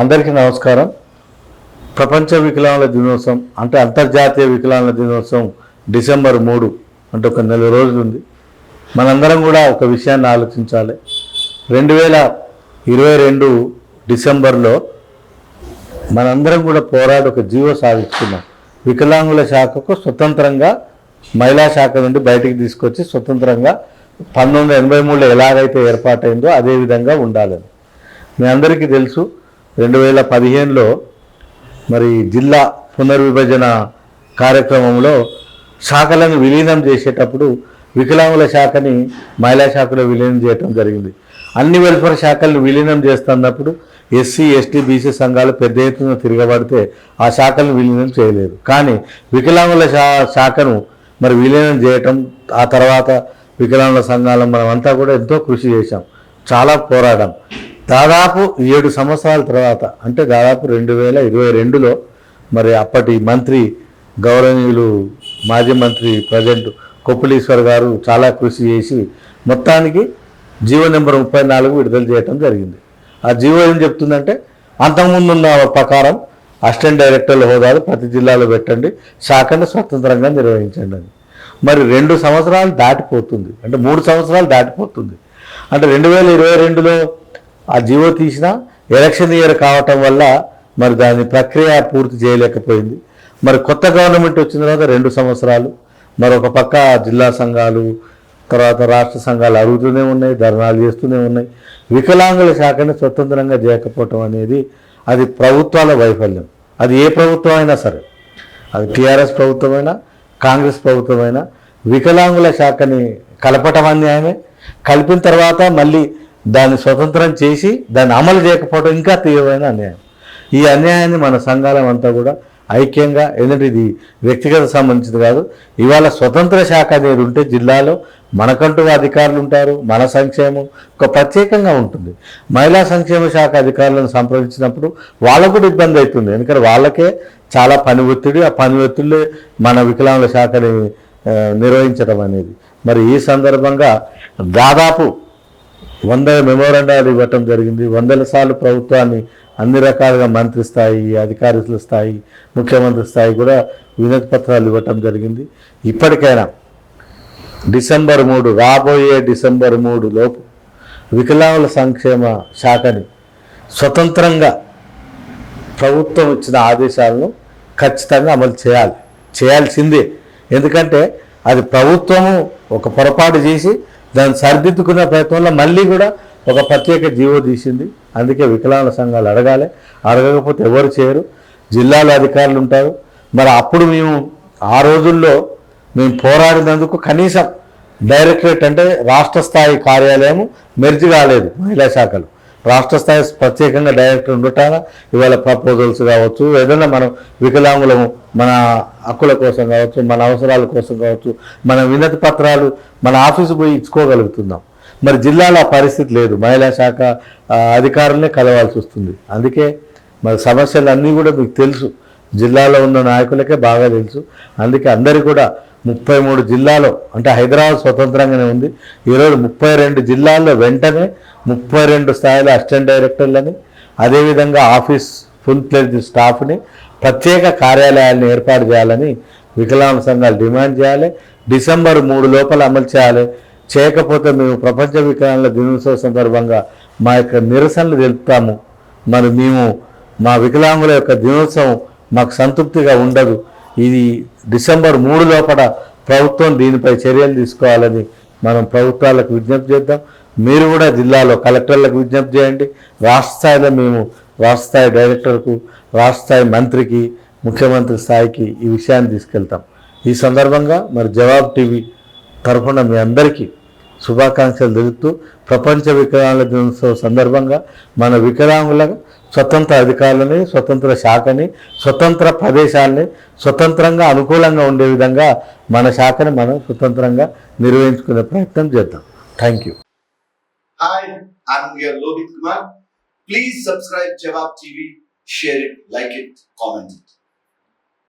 అందరికీ నమస్కారం. ప్రపంచ వికలాంగుల దినోత్సవం అంటే అంతర్జాతీయ వికలాంగుల దినోత్సవం డిసెంబర్ మూడు అంటే ఒక నెల రోజులు ఉంది మనందరం కూడా ఒక విషయాన్ని ఆలోచించాలి. రెండు వేల ఇరవై రెండు డిసెంబర్లో మనందరం కూడా పోరాడి ఒక జీవో సాధించుకున్నాం. వికలాంగుల శాఖకు స్వతంత్రంగా మహిళా శాఖ నుండి బయటికి తీసుకొచ్చి స్వతంత్రంగా పంతొమ్మిది వందల ఎనభై మూడులో ఎలాగైతే ఏర్పాటైందో అదే విధంగా ఉండాలని. మీ అందరికీ తెలుసు రెండు వేల పదిహేనులో మరి జిల్లా పునర్విభజన కార్యక్రమంలో శాఖలను విలీనం చేసేటప్పుడు వికలాంగుల శాఖని మహిళా శాఖలో విలీనం చేయటం జరిగింది. అన్ని వెల్ఫేర్ శాఖలను విలీనం చేస్తున్నప్పుడు ఎస్సీ ఎస్టీ బీసీ సంఘాలు పెద్ద ఎత్తున తిరగబడితే ఆ శాఖలను విలీనం చేయలేదు. కానీ వికలాంగుల శా శాఖను మరి విలీనం చేయటం ఆ తర్వాత వికలాంగుల సంఘాలను మనం అంతా కూడా ఎంతో కృషి చేశాం. చాలా పోరాడాం. దాదాపు ఏడు సంవత్సరాల తర్వాత అంటే దాదాపు రెండు వేల ఇరవై రెండులో మరి అప్పటి మంత్రి గౌరవనీయులు మాజీ మంత్రి ప్రజెంట్ కొప్పులీశ్వర్ గారు చాలా కృషి చేసి మొత్తానికి జీవో నెంబర్ ముప్పై నాలుగు విడుదల చేయడం జరిగింది. ఆ జీవో ఏం చెప్తుందంటే అంతకుముందు ఉన్న ప్రకారం అసిస్టెంట్ డైరెక్టర్ల హోదాలు ప్రతి జిల్లాలో పెట్టండి శాఖను స్వతంత్రంగా నిర్వహించండి అని. మరి రెండు సంవత్సరాలు దాటిపోతుంది అంటే మూడు సంవత్సరాలు దాటిపోతుంది. అంటే రెండు వేల ఇరవై రెండులో ఆ జీవో తీసిన ఎలక్షన్ ఇయర్ కావటం వల్ల మరి దాని ప్రక్రియ పూర్తి చేయలేకపోయింది. మరి కొత్త గవర్నమెంట్ వచ్చిన తర్వాత రెండు సంవత్సరాలు మరొక పక్క జిల్లా సంఘాలు తర్వాత రాష్ట్ర సంఘాలు అడుగుతూనే ఉన్నాయి ధర్నాలు చేస్తూనే ఉన్నాయి. వికలాంగుల శాఖని స్వతంత్రంగా చేయకపోవటం అనేది అది ప్రభుత్వాల వైఫల్యం. అది ఏ ప్రభుత్వం అయినా సరే. అది టీఆర్ఎస్ ప్రభుత్వమైనా కాంగ్రెస్ ప్రభుత్వమైనా వికలాంగుల శాఖని కలపటం అన్యాయమే. కలిపిన తర్వాత మళ్ళీ దాన్ని స్వతంత్రం చేసి దాన్ని అమలు చేయకపోవడం ఇంకా తీవ్రమైన అన్యాయం. ఈ అన్యాయాన్ని మన సంఘాలం అంతా కూడా ఐక్యంగా ఎందుకంటే ఇది వ్యక్తిగత సంబంధించింది కాదు ఇవాళ స్వతంత్ర శాఖ అనేది ఉంటే జిల్లాలో మనకంటూ అధికారులు ఉంటారు మన సంక్షేమం ఒక ప్రత్యేకంగా ఉంటుంది. మహిళా సంక్షేమ శాఖ అధికారులను సంప్రదించినప్పుడు వాళ్ళకు కూడా ఇబ్బంది అవుతుంది. ఎందుకంటే వాళ్ళకే చాలా పని ఒత్తిడి ఆ పని ఒత్తిడి మన వికలాంగుల శాఖని నిర్వహించడం అనేది. మరి ఈ సందర్భంగా దాదాపు వంద మెమోరండాలు ఇవ్వటం జరిగింది. వందల సార్లు ప్రభుత్వాన్ని అన్ని రకాలుగా మంత్రి స్థాయి అధికారుల స్థాయి ముఖ్యమంత్రి స్థాయి కూడా వినతి పత్రాలు ఇవ్వటం జరిగింది. ఇప్పటికైనా డిసెంబర్ మూడు రాబోయే డిసెంబర్ మూడు లోపు వికలాంగుల సంక్షేమ శాఖని స్వతంత్రంగా ప్రభుత్వం ఇచ్చిన ఆదేశాలను ఖచ్చితంగా అమలు చేయాలి. చేయాల్సిందే. ఎందుకంటే అది ప్రభుత్వము ఒక పొరపాటు చేసి దాన్ని సరిదిద్దుకున్న ప్రయత్నంలో మళ్ళీ కూడా ఒక ప్రత్యేక జీవో తీసింది. అందుకే వికలాంగుల సంఘాలు అడగాలి. అడగకపోతే ఎవరు చేయరు. జిల్లాలో అధికారులు ఉంటారు. మరి అప్పుడు మేము ఆ రోజుల్లో మేము పోరాడినందుకు కనీసం డైరెక్టరేట్ అంటే రాష్ట్ర స్థాయి కార్యాలయం మెర్జి కాలేదు మహిళా శాఖలు. రాష్ట్ర స్థాయి ప్రత్యేకంగా డైరెక్టర్ ఉండటాన ఇవాళ ప్రపోజల్స్ కావచ్చు ఏదైనా మనం వికలాంగులము మన హక్కుల కోసం కావచ్చు మన అవసరాల కోసం కావచ్చు మన వినతి పత్రాలు మన ఆఫీసు పోయి ఇచ్చుకోగలుగుతున్నాం. మరి జిల్లాలో ఆ పరిస్థితి లేదు. మహిళా శాఖ అధికారులనే కలవాల్సి వస్తుంది. అందుకే మరి సమస్యలు అన్నీ కూడా మీకు తెలుసు. జిల్లాలో ఉన్న నాయకులకే బాగా తెలుసు. అందుకే అందరికీ కూడా ముప్పై మూడు జిల్లాలో అంటే హైదరాబాద్ స్వతంత్రంగానే ఉంది. ఈరోజు ముప్పై రెండు జిల్లాల్లో వెంటనే ముప్పై రెండు స్థాయిలో అసిస్టెంట్ డైరెక్టర్లని అదేవిధంగా ఆఫీస్ ఫుల్ ప్లేజ్ స్టాఫ్ని ప్రత్యేక కార్యాలయాలను ఏర్పాటు చేయాలని వికలాంగ సంఘాలు డిమాండ్ చేయాలి. డిసెంబర్ మూడు లోపల అమలు చేయాలి. చేయకపోతే మేము ప్రపంచ వికలాంగుల దినోత్సవ సందర్భంగా మా యొక్క నిరసనలు తెలుపుతాము. మరి మేము మా వికలాంగుల యొక్క దినోత్సవం మాకు సంతృప్తిగా ఉండదు. ఇది డిసెంబర్ మూడు లోపల ప్రభుత్వం దీనిపై చర్యలు తీసుకోవాలని మనం ప్రభుత్వాలకు విజ్ఞప్తి చేద్దాం. మీరు కూడా జిల్లాలో కలెక్టర్లకు విజ్ఞప్తి చేయండి. రాష్ట్ర స్థాయిలో మేము రాష్ట్ర స్థాయి డైరెక్టర్కు రాష్ట్ర స్థాయి మంత్రికి ముఖ్యమంత్రి స్థాయికి ఈ విషయాన్ని తీసుకెళ్తాం. ఈ సందర్భంగా మరి జవాబు టీవీ తరఫున మీ అందరికీ శుభాకాంక్షలు తెలుపుతూ ప్రపంచ వికలాంగుల దినోత్సవం సందర్భంగా మన వికలాంగుల స్వతంత్ర అధికారులని స్వతంత్ర శాఖని స్వతంత్ర ప్రదేశాలని స్వతంత్రంగా అనుకూలంగా ఉండే విధంగా మన శాఖని మనం స్వతంత్రంగా నిర్వహించుకునే ప్రయత్నం చేద్దాం thank you hi I'm your Lohit Kumar. Please subscribe Jawab TV, share it comment it.